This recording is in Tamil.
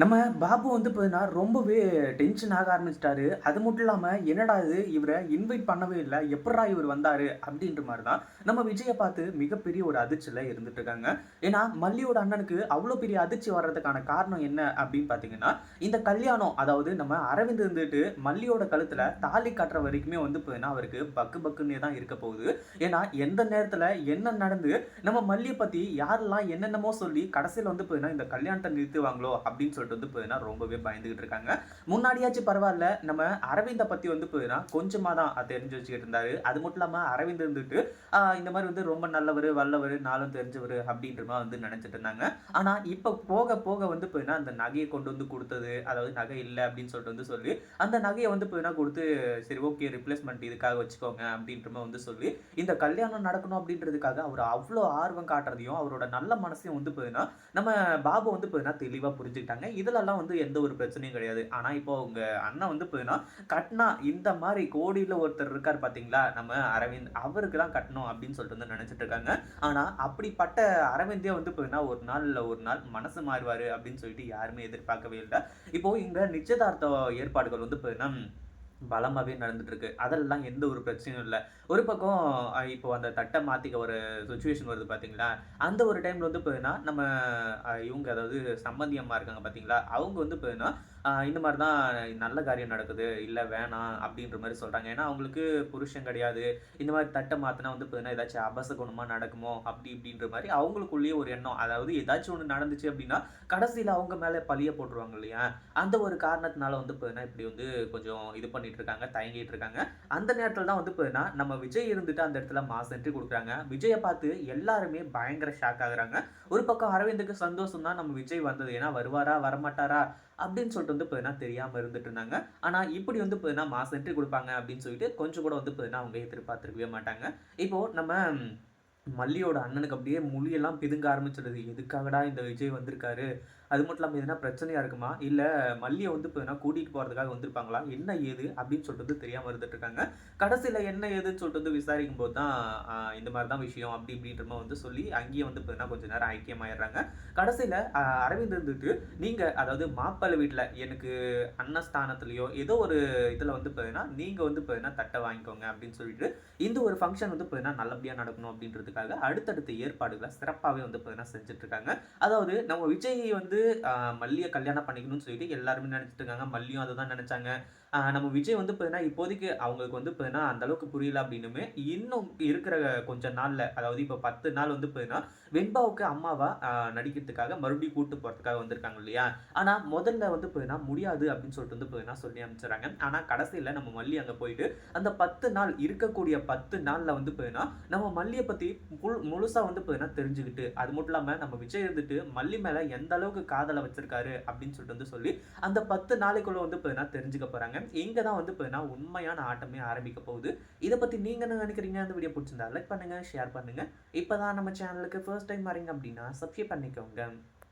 நம்ம பாபு வந்து பார்த்தீங்கன்னா ரொம்பவே டென்ஷன் ஆக ஆரம்பிச்சிட்டாரு. அது மட்டும் இல்லாமல் என்னடா இது? இவரை இன்வைட் பண்ணவே இல்லை. எப்படா இவர் வந்தார்? அப்படின்ற மாதிரி தான் நம்ம விஜயை பார்த்து மிகப்பெரிய ஒரு அதிர்ச்சியில் இருந்துட்டு இருக்காங்க. ஏன்னா மல்லியோட அண்ணனுக்கு அவ்வளோ பெரிய அதிர்ச்சி வர்றதுக்கான காரணம் என்ன அப்படின்னு பார்த்தீங்கன்னா இந்த கல்யாணம் அதாவது நம்ம அரவிந்த் இருந்துட்டு மல்லியோட கழுத்தில் தாலி கட்டுற வரைக்குமே வந்து பார்த்தீங்கன்னா அவருக்கு பக்கு பக்குன்னே தான் இருக்க போகுது. ஏன்னா எந்த நேரத்தில் என்ன நடந்து நம்ம மல்லியை பற்றி யாரெல்லாம் என்னென்னமோ சொல்லி கடைசியில் வந்து பார்த்தீங்கன்னா இந்த கல்யாணத்தை நிறுத்துவாங்களோ அப்படின்னு சொல்லிட்டு வந்து பார்த்தீங்கன்னா ரொம்பவே பயந்துகிட்டு இருக்காங்க. முன்னாடியாச்சும் பரவாயில்ல நம்ம அரவிந்தை பற்றி வந்து பார்த்தீங்கன்னா கொஞ்சமாக தான் தெரிஞ்சு வச்சுக்கிட்டு இருந்தாரு. அது மட்டும் இல்லாமல் அரவிந்த் இருந்துட்டு இந்த மாதிரி வந்து ரொம்ப நல்லவர் வல்லவர் நாளும் தெரிஞ்சவர் அப்படின்ற மாதிரி வந்து நினைச்சிட்டு இருந்தாங்க. ஆனால் இப்போ போக போக வந்து பார்த்தீங்கன்னா அந்த நகையை கொண்டு வந்து கொடுத்தது அதாவது நகை இல்லை அப்படின்னு சொல்லிட்டு வந்து சொல்லி அந்த நகையை வந்து பார்த்தீங்கன்னா கொடுத்து சரி ஓகே ரிப்ளேஸ்மெண்ட் இதுக்காக வச்சுக்கோங்க அப்படின்ற மாதிரி வந்து சொல்லி இந்த கல்யாணம் நடக்கணும் அப்படின்றதுக்காக அவர் அவ்வளோ ஆர்வம் காட்டுறதையும் அவரோட நல்ல மனசையும் வந்து பார்த்தீங்கன்னா நம்ம பாபு வந்து பார்த்தீங்கன்னா தெளிவாக புரிஞ்சுக்கிட்டாங்க. இதுலலாம் வந்து எந்த ஒரு பிரச்சனையும் கிடையாது. ஆனால் இப்போ உங்க அண்ணன் வந்து போயினா கட்னா இந்த மாதிரி கோடியில் ஒருத்தர் இருக்கார் பார்த்தீங்களா நம்ம அரவிந்த் அவருக்கு தான் கட்டணும் அப்படின்னு சொல்லிட்டு வந்து நினச்சிட்டு இருக்காங்க. ஆனால் அப்படிப்பட்ட அரவிந்தே வந்து பார்த்தீங்கன்னா ஒரு நாள் இல்லை ஒரு நாள் மனசு மாறுவார் அப்படின்னு சொல்லிட்டு யாருமே எதிர்பார்க்கவே இல்லை. இப்போ இங்கே நிச்சயதார்த்த ஏற்பாடுகள் வந்து பார்த்தீங்கன்னா பலமாகவே நடந்துட்டுருக்கு. அதெல்லாம் எந்த ஒரு பிரச்சனையும் இல்லை. ஒரு பக்கம் இப்போ அந்த தட்டை மாற்றிக்க ஒரு சுச்சுவேஷன் வருது பார்த்தீங்களா அந்த ஒரு டைமில் வந்து பார்த்தீங்கன்னா நம்ம இவங்க அதாவது சம்பந்தியம்மா இருக்காங்க பார்த்தீங்களா அவங்க வந்து பார்த்தீங்கன்னா இந்த மாதிரி தான் நல்ல காரியம் நடக்குது. இல்லை வேணாம் அப்படின்ற மாதிரி சொல்கிறாங்க ஏன்னா அவங்களுக்கு புருஷன் கிடையாது. இந்த மாதிரி தட்டை மாற்றினா வந்து பார்த்தீங்கன்னா ஏதாச்சும் அபசகுணமாக நடக்குமோ? அப்படி இப்படின்ற மாதிரி அவங்களுக்குள்ளேயே ஒரு எண்ணம். அதாவது ஏதாச்சும் ஒன்று நடந்துச்சு அப்படின்னா கடைசியில் அவங்க மேலே பழிய போட்டுருவாங்க இல்லையா? அந்த ஒரு காரணத்தினால வந்து பார்த்தீங்கன்னா இப்படி வந்து கொஞ்சம் இது பண்ணிட்டு இருக்காங்க தயங்கிட்டு இருக்காங்க. அந்த நேரத்தில் தான் வந்து பார்த்தீங்கன்னா நம்ம விஜய் இருந்துட்டு அந்த இடத்துல மாஸ் என்ட்ரி கொடுக்குறாங்க. விஜயை பார்த்து எல்லாருமே பயங்கர ஷாக் ஆகுறாங்க. ஒரு பக்கம் அரவிந்துக்கு சந்தோஷம் தான் நம்ம விஜய் வந்தது. ஏன்னா வருவாரா வரமாட்டாரா? அப்படின்னு சொல்லிட்டு வந்து பார்த்தீங்கன்னா தெரியாமல் இருந்துட்டு இருந்தாங்க. ஆனால் இப்படி வந்து பார்த்தீங்கன்னா மாஸ் என்ட்ரி கொடுப்பாங்க அப்படின்னு சொல்லிட்டு கொஞ்சம் கூட வந்து பார்த்தீங்கன்னா அவங்க எதிர்பார்த்துருக்கவே மாட்டாங்க. இப்போ நம்ம மல்லியோட அண்ணனுக்கு அப்படியே மொழியெல்லாம் பிதுங்க ஆரம்பிச்சிடுது. எதுக்காகடா இந்த விஜய் வந்திருக்காரு? அது மட்டும் இல்லாமல் எதுனா பிரச்சனையாக இருக்குமா? இல்லை மல்லியை வந்து இப்போ கூட்டிகிட்டு போகிறதுக்காக வந்திருப்பாங்களா? என்ன ஏது அப்படின்னு சொல்லிட்டு தெரியாமல் இருந்துட்டு இருக்காங்க. கடைசியில் என்ன ஏதுன்னு சொல்லிட்டு வந்து விசாரிக்கும் போது தான் இந்த மாதிரி தான் விஷயம் அப்படி இப்படின்ற மாதிரி வந்து சொல்லி அங்கேயே வந்து இப்போ கொஞ்சம் நேரம் ஐக்கியமாயிடுறாங்க. கடைசியில் அரவிந்த் இருந்துட்டு நீங்கள் அதாவது மாப்பிள்ளை வீட்டில் எனக்கு அன்னஸ்தானத்துலேயோ ஏதோ ஒரு இதில் வந்து பார்த்தீங்கன்னா நீங்கள் வந்து பார்த்தீங்கன்னா தட்டை வாங்கிக்கோங்க அப்படின்னு சொல்லிட்டு இந்த ஒரு ஃபங்க்ஷன் வந்து பார்த்தீங்கன்னா நல்லபடியாக நடக்கணும் அப்படின்றதுக்காக அடுத்தடுத்த ஏற்பாடுகளை சிறப்பாகவே வந்து பார்த்தீங்கன்னா செஞ்சுட்ருக்காங்க அதாவது நம்ம விஜய் வந்து வந்து மல்லியை கல்யாணம் பண்ணிக்கணும்னு சொல்லிட்டு எல்லாருமே நினைச்சிட்டு இருக்காங்க. மல்லியும் அதை தான் நினைச்சாங்க. நம்ம விஜய் வந்து பார்த்தீங்கன்னா இப்போதைக்கு அவங்களுக்கு வந்து பார்த்தீங்கன்னா அந்த அளவுக்கு புரியல அப்படின்னுமே இன்னும் இருக்கிற கொஞ்ச நாளில் அதாவது இப்போ பத்து நாள் வந்து பார்த்தீங்கன்னா வெண்பாவுக்கு அம்மாவா நடிக்கிறதுக்காக மறுபடியும் கூட்டு போகிறதுக்காக வந்திருக்காங்க இல்லையா? ஆனால் முதல்ல வந்து பார்த்தீங்கன்னா முடியாது அப்படின்னு சொல்லிட்டு வந்து பார்த்தீங்கன்னா சொல்லி அனுப்பிச்சுறாங்க ஆனால் கடைசியில் நம்ம மல்லி அங்கே போயிட்டு அந்த பத்து நாள் இருக்கக்கூடிய பத்து நாளில் வந்து பார்த்தீங்கன்னா நம்ம மல்லியை பற்றி முழு- முழுசாக வந்து பார்த்தீங்கன்னா தெரிஞ்சுக்கிட்டு அது மட்டும் இல்லாமல் நம்ம விஜய் இருந்துட்டு மல்லி மேலே எந்த அளவுக்கு காதலை வச்சிருக்காரு அப்படின்னு சொல்லிட்டு வந்து சொல்லி அந்த பத்து நாளைக்குள்ளே வந்து பார்த்தீங்கன்னா தெரிஞ்சுக்க போறாங்க தான் வந்து பார்த்தீங்கன்னா உண்மையான ஆட்டமே ஆரம்பிக்க போகுது. இதை பத்தி நீங்க என்ன நினைக்கிறீங்க? அந்த வீடியோ பிடிச்சிருந்தா லைக் பண்ணுங்க ஷேர் பண்ணுங்க. இப்பதான் நம்ம சேனலுக்கு ஃபர்ஸ்ட் டைம் வரீங்க அப்படின்னா சப்ஸ்கிரைப் பண்ணிக்கோங்க.